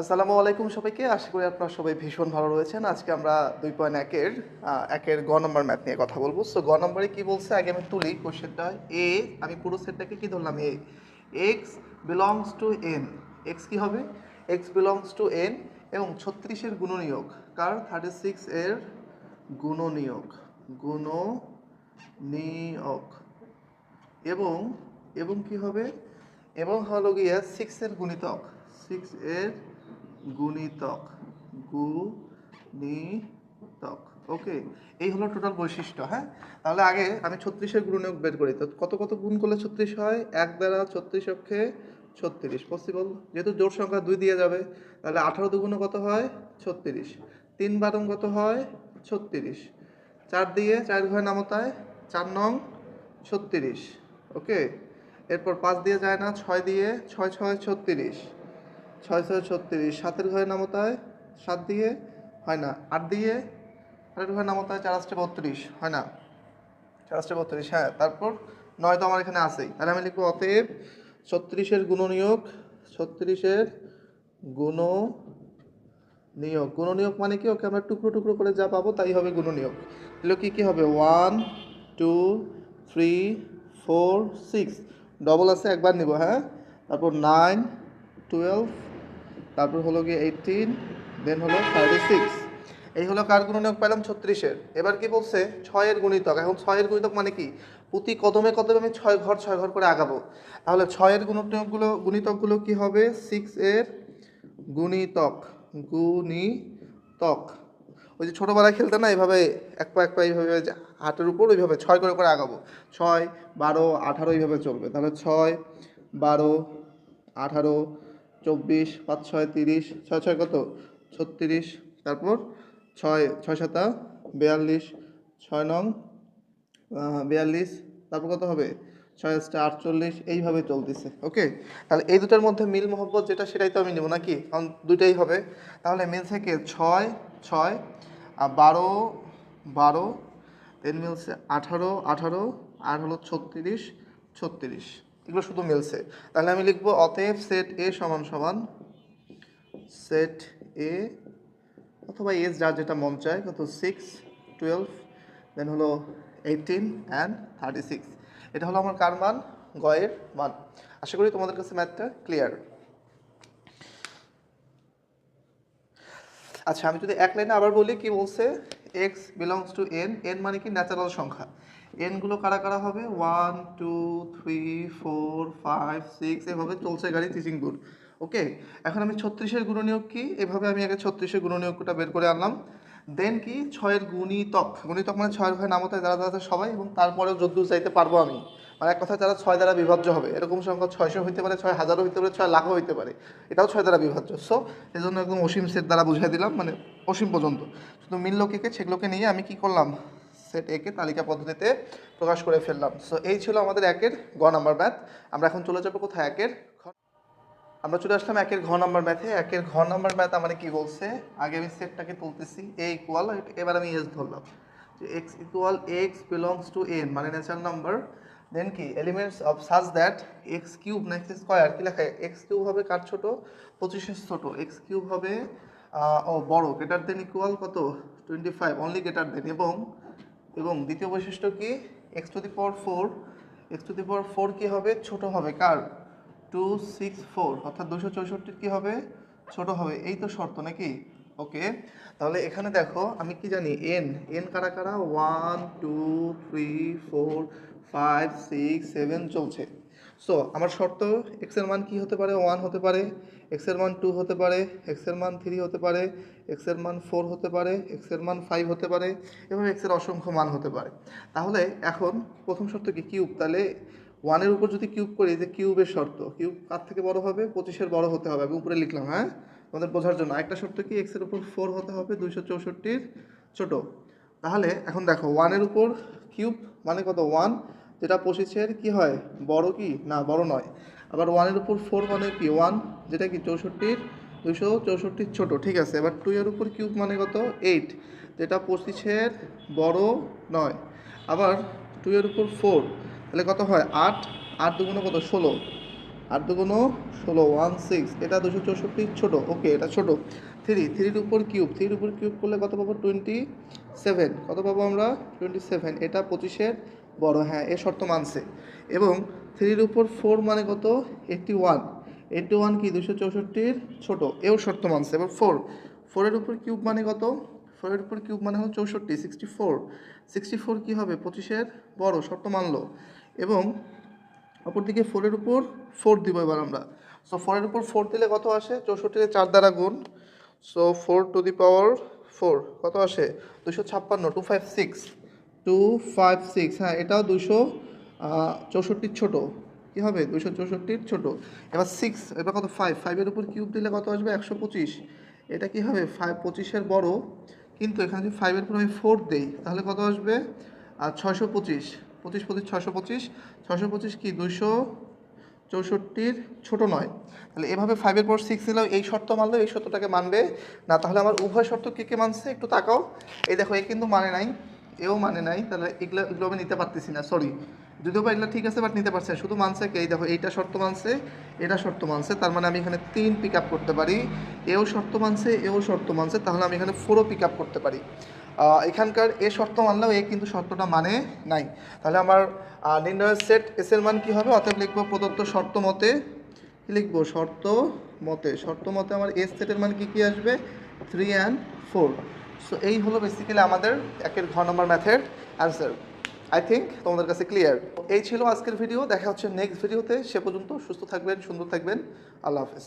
আসসালামু আলাইকুম সবাইকে। আশা করি আপনারা সবাই ভীষণ ভালো রয়েছেন। আজকে আমরা দুই পয়েন্ট একের একের গ নম্বর ম্যাথ নিয়ে কথা বলব। সো গ নম্বরে কি বলছে? আগে আমি তুলি কোশ্চেনটা। এ আমি পুরো সেটটাকে কি ধরলাম? A x belongs to N x কি হবে? এক্স বিলংস টু এন এবং ছত্রিশের গুণনীয়ক। কার? থার্টি সিক্স এর গুণনীয়ক। গুণনীয়ক। এবং এবং কি হবে? এবং হলো গিয়ে সিক্সের গুণিতক। সিক্স এর গুণিতক গুণিতক। ওকে এই হলো টোটাল বৈশিষ্ট্য হ্যাঁ? তাহলে আগে আমি ছত্রিশের গুণনীয়ক বের করি। তো কত কত গুণ করলে ছত্রিশ হয়? এক দ্বারা ছত্রিশ অক্ষে ছত্রিশ। পসিবল যেহেতু জোর সংখ্যা দুই দিয়ে যাবে, তাহলে আঠারো দুগুণ কত হয়? ছত্রিশ। তিন বারং কত হয়? ছত্রিশ। চার দিয়ে চার ঘয় নামতায় চার নং ছত্রিশ। ওকে এরপর পাঁচ দিয়ে যায় না, ছয় দিয়ে ছয় ছয় ছত্রিশ। ছয় ছয় ছত্রিশ। সাতের ঘরে নামতায় সাত দিয়ে? হয় না। আট দিয়ে? আটের ঘরে নামতায় চার আসছে বত্রিশ। হয় না। চার আসছে বত্রিশ হ্যাঁ। তারপর নয় তো আমার এখানে আছেই। তাহলে আমি লিখব অতএব ছত্রিশের গুণনীয়ক ছত্রিশের গুণ নিয়োগ গুণনীয়ক মানে কি? ওকে আমরা টুকরো টুকরো করে যা পাবো তাই হবে গুণনীয়ক তাহলে কী কী হবে? One, two, three, four, six. Double আছে, একবার নিব হ্যাঁ? তারপর নাইন, টুয়েলভ তারপর হলো গিয়ে এইটিন দেন হলো থার্টি সিক্স এই হলো কার গুণনীয়ক পেলাম? ছত্রিশের। এবার কি বলছে? ছয়ের গুণিতক। এখন ছয়ের গুণিতক মানে কি? প্রতি কদমে কদমে আমি ছয় ঘর ছয় ঘর করে আগাবো। তাহলে ছয়ের গুণনীয়কগুলো, গুণিতকগুলো কি হবে? সিক্স এর গুণিতক। গুণিতক। ওই যে ছোটোবেলায় খেলতে না, এইভাবে এক পা এক পা, এইভাবে যে হাতের উপর, ওইভাবে ছয় করে করে আগাবো। ছয়, বারো, আঠারো, এইভাবে চলবে। তাহলে ছয়, বারো, আঠারো চব্বিশ, পাঁচ, ছয়, তিরিশ, ছয় ছয় কত? ছত্রিশ, তারপর ছয় ছয় সাতা, বিয়াল্লিশ, ছয় নং বিয়াল্লিশ, তারপর কত হবে? ছয় আটটা আটচল্লিশ, এইভাবে চলতেছে, ওকে? তাহলে এই দুটার মধ্যে মিল মোহব্বত যেটা সেটাই তো আমি নেব নাকি? কারণ দুটাই হবে। তাহলে মিল থেকে ছয় ছয়, আর বারো বারো দেন মিলছে আঠারো আঠারো, আর হলো ছত্রিশ ছত্রিশ। এগুলো শুধু মিলছে। তাহলে আমি লিখব অতএব সেট এ সমান সমান সেট এ অথবা এস যার যেটা মন চায়, কত সিক্স টুয়েলভ দেন হলো এইটিন অ্যান্ড থার্টি সিক্স এটা হলো আমার কার মান? গয়ের মান। আশা করি তোমাদের কাছে ম্যাথটা ক্লিয়ার আচ্ছা আমি যদি এক লাইনে আবার বলি, কি বলছে? X belongs to N N মানে কি? ন্যাচারাল সংখ্যা। এনগুলো কারা কারা হবে? One two three four five six এভাবে চলছে গাড়ি টিচিং গুড ওকে এখন আমি ছত্রিশের গুণনীয়ক কি? এভাবে আমি আগে ছত্রিশের গুণনীয়কটা বের করে আনলাম। দেন কি? ছয়ের গুণিতক। গুণিতক মানে ছয়ের ঘরে নামতে যারা যারা সবাই, এবং তারপরেও যদ্দূর যাইতে পারব আমি। মানে এক কথা যারা ছয় দ্বারা বিভাজ্য হবে, এরকম সংখ্যা ছয়শো হইতে পারে, ছয় হাজারও হইতে পারে, ছয় লাখও হইতে পারে। এটাও ছয় দ্বারা বিভাজ্য। সো এই জন্য একদম অসীম সেট দ্বারা বুঝিয়ে দিলাম মানে অসীম পর্যন্ত। শুধু মিল লোকেকে সেগুলোকে নিয়ে আমি কি করলাম? সেট একে তালিকা পদ্ধতিতে প্রকাশ করে ফেললাম। সো এই ছিল আমাদের একের গ নাম্বার ম্যাথ আমরা এখন চলে যাব কোথায়? একের আমরা চলে আসলাম একের ঘ নাম্বার ম্যাথে একের ঘ নাম্বার ম্যাথ আমার কি বলছে? আগে আমি সেটটাকে তুলতেছি। এ ইকুয়াল এবার আমি এস ধরলাম। যে x equal x belongs to N মানে ন্যাচারাল নাম্বার দেন কি? Elements of such that x cube না এক্স স্কোয়ার কি লেখা? এক্স কিউব হবে কার ছোট? পঁচিশের ছোটো। এক্স কিউব হবে ও বড়। গেটার দেন ইকুয়াল কত? Twenty five only greater than এবং এবং দ্বিতীয় বৈশিষ্ট্য কি? X to the power four x to the power four কী হবে? ছোটো হবে। কার? টু সিক্স ফোর অর্থাৎ দুশো চৌষট্টির কী হবে? ছোট হবে। এই তো শর্ত নাকি? ওকে, তাহলে এখানে দেখো, আমি কি জানি? এন এন কারা কারা? One two three four five six seven চলছে। সো আমার শর্ত এক্সের মান কি হতে পারে? ওয়ান হতে পারে। এক্সের মান টু হতে পারে। এক্সের মান থ্রি হতে পারে। এক্সের মান ফোর হতে পারে। এক্সের মান ফাইভ হতে পারে। এভাবে এক্সের অসংখ্য মান হতে পারে। তাহলে এখন প্রথম শর্ত কি? কিউব তাহলে ওয়ানের উপর যদি কিউব করি যে কিউবের শর্ত কিউব কার থেকে বড় হবে? পঁচিশের বড় হতে হবে। আমি উপরে লিখলাম হ্যাঁ? তোমাদের বোঝার জন্য। একটা শর্ত কি? এক্সের উপর ফোর হতে হবে, দুইশো চৌষট্টির ছোটো। তাহলে এখন দেখো ওয়ানের উপর কিউব মানে কত? ওয়ান যেটা পঁচিশের কি হয়? বড় কি? না, বড় নয়। আবার ওয়ানের উপর ফোর মানে কি? ওয়ান যেটা কি? চৌষট্টির দুশো চৌষট্টির ছোটো, ঠিক আছে? এবার টু এর উপর কিউব মানে কত? এইট যেটা পঁচিশের বড় নয়। আবার টু এর উপর ফোর তাহলে কত হয়? আট। আট দুগুণ কত? ষোলো। আট দুগুণ ষোলো ওয়ান সিক্স এটা দুশো চৌষট্টির ছোটো। ওকে এটা ছোটো। থ্রি থ্রির উপর কিউব থ্রির উপর কিউব করলে কত পাবো? টোয়েন্টি সেভেন কত পাবো আমরা? টোয়েন্টি সেভেন এটা পঁচিশের বড় হ্যাঁ এ শর্ত মানছে। এবং থ্রির উপর ফোর মানে কত? Eighty one. এইটটি ওয়ান কি? দুশো চৌষট্টির ছোটো। এও শর্ত মানছে। এবার ফোর। ফোরের উপর কিউব মানে কত? ফোরের উপর কিউব মানে হলো চৌষট্টি, সিক্সটি ফোর। সিক্সটি ফোর কী হবে? পঁচিশের বড়, শর্ত মানলো। এবং অপরদিকে ফোরের উপর ফোর দিব এবার আমরা। সো ফোরের উপর ফোর দিলে কত আসে? চৌষট্টিতে চার দ্বারা গুণ। So four to the power four কত আসে? দুশো ছাপ্পান্ন two five six two five six হ্যাঁ এটাও দুশো চৌষট্টির ছোটো। কী হবে? দুশো চৌষট্টির ছোটো। এবার সিক্স এবার কত? ফাইভ ফাইভের উপর কিউব দিলে কত আসবে? একশো পঁচিশ। এটা কি হবে? ফাইভ পঁচিশের বড়। কিন্তু এখানে যদি ফাইভের উপর আমি ফোর দেই, তাহলে কত আসবে? আর ছয়শো পঁচিশ। পঁচিশ পঁচিশ ছশো পঁচিশ। ছশো পঁচিশ কি? দুশো চৌষট্টির ছোটো নয়। তাহলে এভাবে ফাইভের পর সিক্স নিলেও এই শর্ত মানলেও এই শর্তটাকে মানবে। না, তাহলে আমার উভয় শর্ত কে কে মানছে? একটু তাকাও। এই দেখো, এ কিন্তু মানে নাই। এও মানে নাই, তাহলে এগুলো এগুলো আমি নিতে পারতেছি না সরি যদিও বা এগুলো ঠিক আছে বাট নিতে পারছে না। শুধু মানছে কে? এই দেখো, এইটা শর্ত মানছে, এটা শর্ত মানছে, তার মানে আমি এখানে তিন পিক আপ করতে পারি। এও শর্ত মানছে, এও শর্ত মানছে, তাহলে আমি এখানে ফোরও পিক আপ করতে পারি। এখানকার এ শর্ত মানলেও এ কিন্তু শর্তটা মানে নাই। তাহলে আমার নির্ণয়ের সেট এস এর মান কী হবে? অতএব লিখব প্রদত্ত শর্ত মতে লিখব? শর্ত মতে শর্ত মতে আমার এস সেটের মান কী কী আসবে? থ্রি অ্যান্ড ফোর সো এই হলো বেসিক্যালি আমাদের একের ঘর নম্বর ম্যাথের অ্যান্সার আই থিঙ্ক তোমাদের কাছে ক্লিয়ার এই ছিল আজকের ভিডিও দেখা হচ্ছে নেক্সট ভিডিওতে সে পর্যন্ত সুস্থ থাকবেন, সুন্দর থাকবেন। আল্লাহ হাফেজ।